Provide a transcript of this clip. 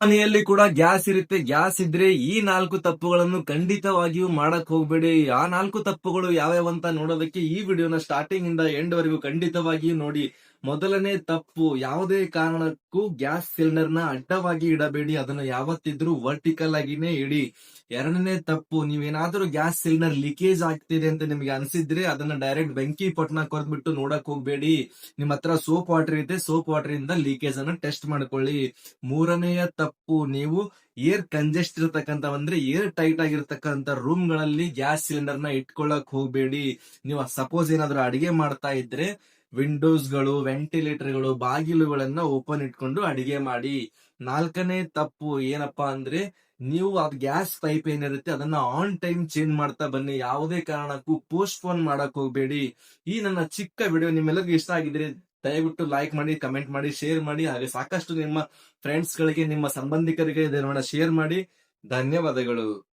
ಮನೆಯಲ್ಲಿ ಕೂಡ ಗ್ಯಾಸ್ ಇರುತ್ತೆ. ಗ್ಯಾಸ್ ಇದ್ರೆ ಈ ನಾಲ್ಕು ತಪ್ಪುಗಳನ್ನು ಖಂಡಿತವಾಗಿಯೂ ಮಾಡಕ್ ಹೋಗ್ಬೇಡಿ. ಆ ನಾಲ್ಕು ತಪ್ಪುಗಳು ಯಾವ್ಯಾವ ಅಂತ ನೋಡೋದಕ್ಕೆ ಈ ವಿಡಿಯೋನ ಸ್ಟಾರ್ಟಿಂಗ್ ಇಂದ ಎಂಡ್ ವರೆಗೂ ಖಂಡಿತವಾಗಿಯೂ ನೋಡಿ. ಮೊದಲನೇ ತಪ್ಪು ಯಾವುದೇ ಕಾರಣಕ್ಕೂ ಗ್ಯಾಸ್ ಸಿಲಿಂಡರ್ನ ಅಡ್ಡವಾಗಿ ಇಡಬೇಡಿ, ಅದನ್ನ ಯಾವತ್ತಿದ್ರೂ ವರ್ಟಿಕಲ್ ಆಗಿನೇ ಇಡಿ. ಎರಡನೇ ತಪ್ಪು, ನೀವೇನಾದ್ರೂ ಗ್ಯಾಸ್ ಸಿಲಿಂಡರ್ ಲೀಕೇಜ್ ಆಗ್ತಿದೆ ಅಂತ ನಿಮ್ಗೆ ಅನ್ಸಿದ್ರೆ ಅದನ್ನ ಡೈರೆಕ್ಟ್ ಬೆಂಕಿ ಪಟ್ನ ಕೊರ್ದ್ಬಿಟ್ಟು ನೋಡಕ್ ಹೋಗ್ಬೇಡಿ. ನಿಮ್ ಹತ್ರ ಸೋಪ್ ವಾಟರ್ ಇದೆ ಸೋಪ್ ವಾಟರ್ ಇಂದ ಲೀಕೇಜ್ ಅನ್ನ ಟೆಸ್ಟ್ ಮಾಡ್ಕೊಳ್ಳಿ. ಮೂರನೆಯ ತಪ್ಪು, ನೀವು ಏರ್ ಕಂಜೆಸ್ಟ್ ಇರತಕ್ಕಂತ ಅಂದ್ರೆ ಏರ್ ಟೈಟ್ ಆಗಿರ್ತಕ್ಕಂತ ರೂಮ್ಗಳಲ್ಲಿ ಗ್ಯಾಸ್ ಸಿಲಿಂಡರ್ನ ಇಟ್ಕೊಳ್ಳಕ್ ಹೋಗ್ಬೇಡಿ. ನೀವು ಸಪೋಸ್ ಏನಾದ್ರು ಅಡಿಗೆ ಮಾಡ್ತಾ ಇದ್ರೆ ವಿಂಡೋಸ್ಗಳು ವೆಂಟಿಲೇಟರ್ಗಳು ಬಾಗಿಲುಗಳನ್ನ ಓಪನ್ ಇಟ್ಕೊಂಡು ಅಡಿಗೆ ಮಾಡಿ. ನಾಲ್ಕನೇ ತಪ್ಪು ಏನಪ್ಪಾ ಅಂದ್ರೆ, ನೀವು ಅದ್ ಗ್ಯಾಸ್ ಪೈಪ್ ಏನಿರುತ್ತೆ ಅದನ್ನ ಆನ್ ಟೈಮ್ ಚೇಂಜ್ ಮಾಡ್ತಾ ಬನ್ನಿ. ಯಾವುದೇ ಕಾರಣಕ್ಕೂ ಪೋಸ್ಟ್ ಪೋನ್ ಮಾಡಕ್ ಹೋಗ್ಬೇಡಿ. ಈ ನನ್ನ ಚಿಕ್ಕ ವಿಡಿಯೋ ನಿಮ್ಮೆಲ್ಲರಿಗೂ ಇಷ್ಟ ಆಗಿದ್ರೆ ದಯವಿಟ್ಟು ಲೈಕ್ ಮಾಡಿ, ಕಮೆಂಟ್ ಮಾಡಿ, ಶೇರ್ ಮಾಡಿ. ಹಾಗೆ ಸಾಕಷ್ಟು ನಿಮ್ಮ ಫ್ರೆಂಡ್ಸ್ ಗಳಿಗೆ ನಿಮ್ಮ ಸಂಬಂಧಿಕರಿಗೆ ಇದನ್ನ ಶೇರ್ ಮಾಡಿ. ಧನ್ಯವಾದಗಳು.